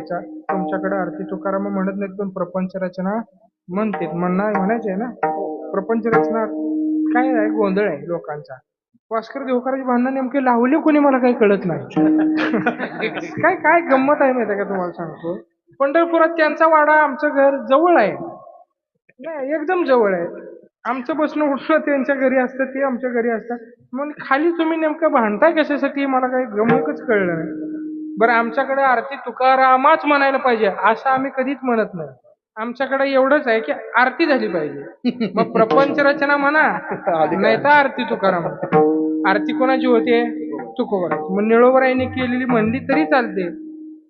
द्यायचा. तुमच्याकडे आरती तुकाराम म्हणत नाहीत पण प्रपंच रचना म्हणते म्हणणार म्हणायचे ना? प्रपंच रचना काय आहे? गोंधळ आहे लोकांचा. भास्कर देवकराची भांडणं नेमके लावले कोणी मला काही कळत नाही. काय काय गंमत आहे माहिती का तुम्हाला सांगतो? पंढरपुरात त्यांचा वाडा आमचं घर जवळ आहे. नाही एकदम जवळ आहे. आमचं बसणं उठलं त्यांच्या घरी असतं ते आमच्या घरी असतात. मग खाली तुम्ही नेमकं भांडताय कशासाठी मला काही गमकच कळलं नाही. बरं आमच्याकडे आरती तुकारामाच म्हणायला पाहिजे असं आम्ही कधीच म्हणत नाही. आमच्याकडे एवढंच आहे की आरती झाली पाहिजे. मग प्रपंच रचना म्हणा नाही तर आरती तुकाराम. आरती कोणाची होते? तुकोबराची मग निळोबराईने केलेली म्हणली तरी चालते.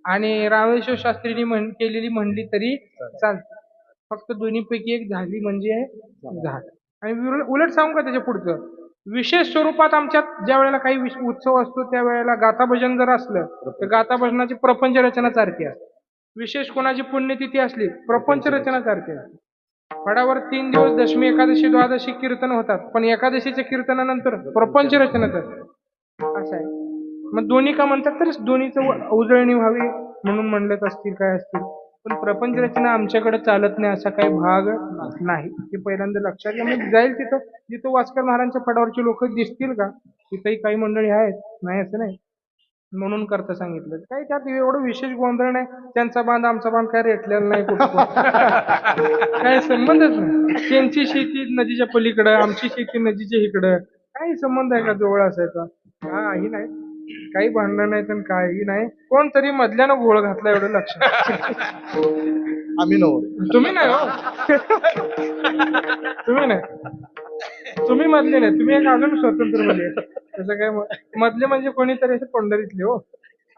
आणि रामेश्वर शास्त्रीने म्हण केलेली म्हणली तरी चालते. फक्त दोन्हीपैकी एक झाली म्हणजे झाड आणि उल- उलट सांगू का त्याच्या पुढचं? विशेष स्वरूपात आमच्यात ज्या वेळेला काही उत्सव असतो त्या वेळेला गाथा भजन जर असलं तर गाथा भजनाची प्रपंच रचना चालते असते. विशेष कोणाची पुण्यतिथी असली प्रपंच रचना चालते असते. फडावर तीन दिवस दशमी एकादशी द्वादशी कीर्तन होतात पण एकादशीच्या कीर्तनानंतर प्रपंच रचना चालते असं आहे. मग दोन्ही का म्हणतात तर दोन्हीचं उजळणी व्हावी म्हणून म्हणलेत असतील काय असतील? पण प्रपंच रचना आमच्याकडे चालत नाही असा काही भाग नाही. ते पहिल्यांदा लक्षात घ्या. मी जाईल तिथं जिथं वास्कर महाराजांच्या फडावरचे लोक दिसतील का? तिथंही काही मंडळी आहेत. नाही असं नाही. म्हणून करता सांगितलं. काही त्यात एवढं विशेष गोंधळ नाही. त्यांचा बांध आमचा बांध काय रेटलेला नाही काय संबंधच नाही. त्यांची शेती नदीच्या पलीकडं आमची शेती नदीच्या इकडं. काही संबंध आहे का? जवळ असायचा? हा ही नाही. काही भांडणं नाही तर काही नाही. कोणतरी मधल्यानं गोळ घातला एवढं लक्षात आम्ही नव तुम्ही नाही हो. तुम्ही नाही. तुम्ही मधले नाही. तुम्ही एक अजून स्वतंत्रमध्ये. त्याचं काय मधले म्हणजे कोणीतरी असे पंढरीतले हो.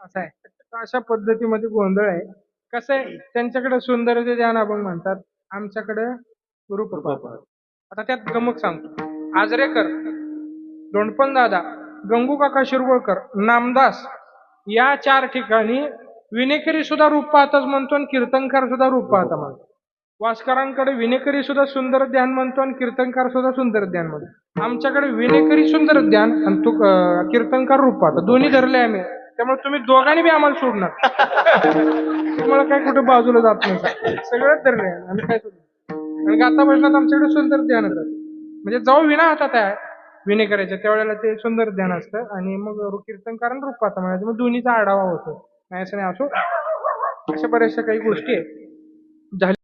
असं आहे. अशा पद्धतीमध्ये गोंधळ आहे. कसं आहे? त्यांच्याकडे सुंदरते ध्यान अभंग म्हणतात. आमच्याकडे रूप आता त्यात गमक सांगतो. आजरेकर दोंडपण दादा गंगू काका शिरवळकर नामदास या चार ठिकाणी विनेकरी सुद्धा रूप पाहताच म्हणतो आणि कीर्तनकार सुद्धा रूप पाहता म्हणतो. वास्करांकडे विनेकरी सुद्धा सुंदर ध्यान म्हणतो आणि कीर्तनकार सुद्धा सुंदर ध्यान म्हणतो. आमच्याकडे विनेकरी सुंदर ध्यान आणि तू कीर्तनकार रूप पाहता. दोन्ही धरले आम्ही. त्यामुळे तुम्ही दोघांनी बी आम्हाला सोडणार. तुम्हाला काय कुठे बाजूला जात नाही. सगळंच धरले आम्ही. काय सोडणार? आणि गाता भजनात आमच्याकडे सुंदर ध्यान म्हणजे जाऊ विना हातात आहे विने करायचं त्यावेळेला ते सुंदर ध्यान असतं. आणि मग कीर्तन कारण आणि म्हणायचं मग दोन्हीचा आढावा होतो. नाही असं नाही असो. अशा बऱ्याचशा काही गोष्टी आहेत. झाल्या